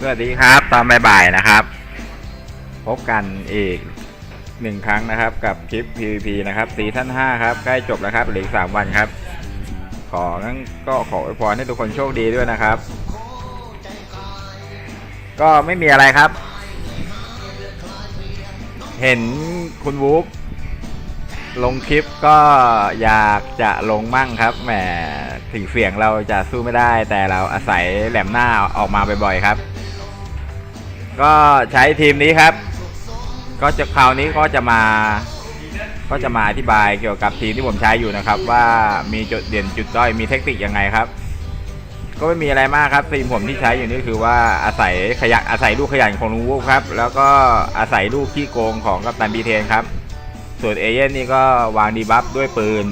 สวัสดีครับ ตอนบ่ายๆนะครับ พบกันอีกหนึ่งครั้งนะครับ กับคลิป PVP นะครับซีซั่น5ครับ ใกล้จบแล้วครับเหลืออีก3วันครับ ของั้นก็ขออวยพรให้ทุกคนโชคดีด้วยนะครับ ก็ไม่มีอะไรครับ เห็นคุณวูฟลงคลิปก็อยากจะลงมั่งครับแหม ถึงเสียงเราจะสู้ไม่ได้ แต่เราอาศัยแหลมหน้าออกมาบ่อยๆครับ ก็ใช้ทีมนี้ครับ ก็จะคราวนี้ก็จะมา ก็จะมาอธิบายเกี่ยวกับทีมที่ผมใช้อยู่นะครับ ว่ามีจุดเด่นจุดด้อยมีเทคนิคยังไงครับ ก็ไม่มีอะไรมากครับทีมผมที่ใช้อยู่นี่คือว่าอาศัยขยันอาศัยลูกขยันของลุงวูฟครับ แล้วก็อาศัยลูกขี้โกงของกัปตันบีเทนครับ ส่วนเอเย่นนี่ก็วางดีบัฟด้วยปืน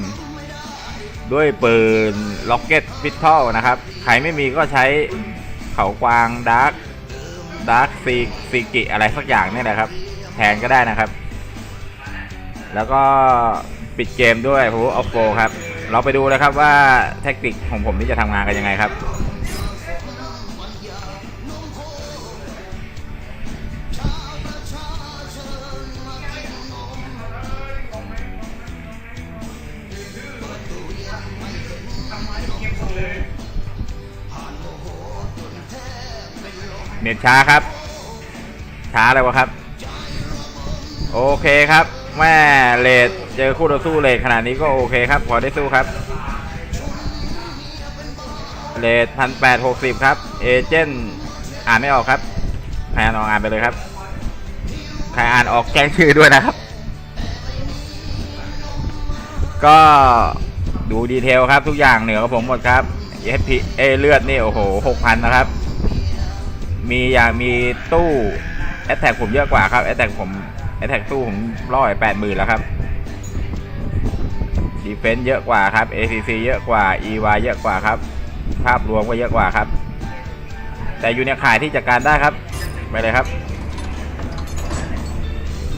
ด้วยปืนล็อกเก็ตฟิตทัลนะครับ ใครไม่มีก็ใช้เขากวางดาร์กดาร์กซีซีกิอะไรสักอย่างนี่แหละครับ แทนก็ได้นะครับ แล้วก็ปิดเกมด้วยพูออฟโฟครับ เราไปดูเลยครับว่าแทคนิคของผมนี่จะทำงานกันยังไงครับ เน็ตช้าครับ ช้าเลยวะครับ โอเคครับแม่เลดเจอคู่ต่อสู้เลดขนาดนี้ก็โอเคครับ พอได้สู้ครับเลดพันแปดหกสิบครับ เอเจนต์อ่านไม่ออกครับใครอ่านออกอ่านไปเลยครับใครอ่านออกแจ้งชื่อด้วยนะครับ ก็ดูดีเทลครับทุกอย่างเหนือผมหมดครับเอฟพีเอเลือดนี่ โอ้โหหกพันนะครับ มีอย่างมีตู้แอตแทกผมเยอะกว่าครับแอตแทกผมแอตแทกตู้ผมร้อยแปดหมื่นแล้วครับดีเฟนซ์เยอะกว่าครับ ACC เยอะกว่า EY เยอะกว่าครับ ภาพรวมก็เยอะกว่าครับ แต่อยู่ในข่ายที่จัดการได้ครับไปเลยครับ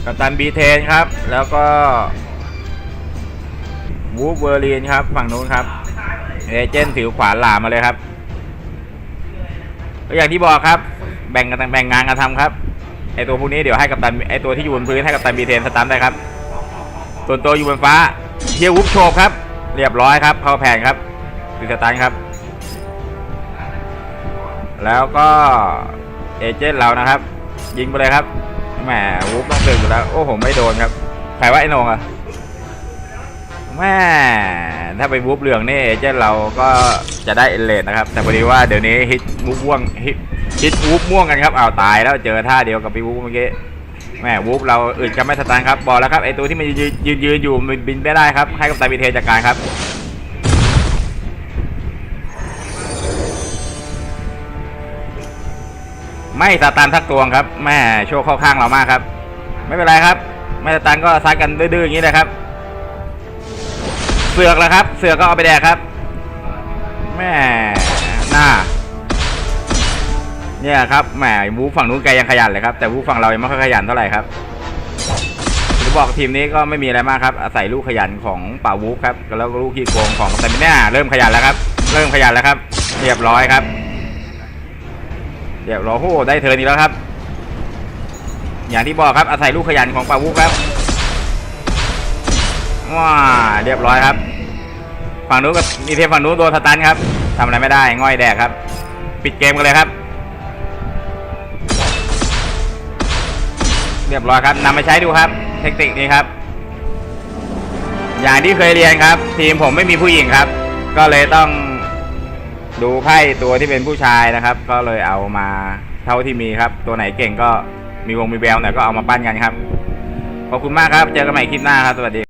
กัปตันบีเทนครับ แล้วก็วูฟเวอร์ลีนครับ ฝั่งนู้นครับ เอเจนต์ถือขวานหลามมาเลยครับ ก็อย่างที่บอกครับ แบ่งกันแบ่งงานกันทำครับไอตัวพวกนี้เดี๋ยวให้กับตันไอตัวที่อยู่บนพื้นให้กับตันบีเทนสตันได้ครับ ส่วนตัวอยู่บนฟ้าเฮียวุบโชบครับ เรียบร้อยครับเข้าแผนครับติดสตันครับ แล้วก็เอเจนต์เรานะครับ ยิงไปเลยครับแหมวุบต้องเตือนอยู่แล้ว โอ้โหไม่โดนครับใครว่าไอโหนงอะแม่ถ้าไปวูบเหลืองนี่เอเจนต์เราก็จะได้เอเลนนะครับ แต่พอดีว่าเดี๋ยวนี้ฮิตวูบม่วงฮิต ฮิตวูบม่วงกันครับอ้าวตายแล้วเจอท่าเดียวกับพี่วูบเมื่อกี้แม่วูบเราอื่นจะไม่สตาร์ทครับบอกแล้วครับไอตัวที่มันยืนยืนอยู่มันบินไม่ได้ครับ ให้กับตาบีเทจัดการครับไม่สตาร์ททักตวงครับแม่โชคเข้าข้างเรามากครับ ไม่เป็นไรครับ ไม่สตาร์ทก็ซัดกันดื้อๆอย่างนี้เลยครับ เสือกแล้วครับ เสือกก็เอาไปแดกครับแม่หน้า เนี่ยครับแหมวูฟฝั่งนู้นแกยังขยันเลยครับแต่วูฟฝั่งเรายังไม่ค่อยขยันเท่าไหร่ครับจะบอกทีมนี้ก็ไม่มีอะไรมากครับอาศัยลูกขยันของป่าวูฟครับแล้วก็ลูกขี้โกงของกัปตันมิน่าเริ่มขยันแล้วครับ เริ่มขยันแล้วครับ เรียบร้อยครับเรียบร้อยโอ้โหได้เทิร์นอีกแล้วครับ อย่างที่บอกครับอาศัยลูกขยันของป่าวูฟครับว้าเรียบร้อยครับฝั่งนู้นกับมีเทฝั่งนู้นโดนสตันครับทำอะไรไม่ได้ง่อยแดกครับ ปิดเกมกันเลยครับ รียบร้อยครับนำไปใช้ดูครับ เทคนิคนี้ครับ อย่างที่เคยเรียนครับ ทีมผมไม่มีผู้หญิงครับ ก็เลยต้องดูไพ่ตัวที่เป็นผู้ชายนะครับ ก็เลยเอามาเท่าที่มีครับ ตัวไหนเก่งก็มีวงมีแววไหนก็เอามาปั้นกันครับขอบคุณมากครับ เจอกันใหม่คลิปหน้าครับ สวัสดี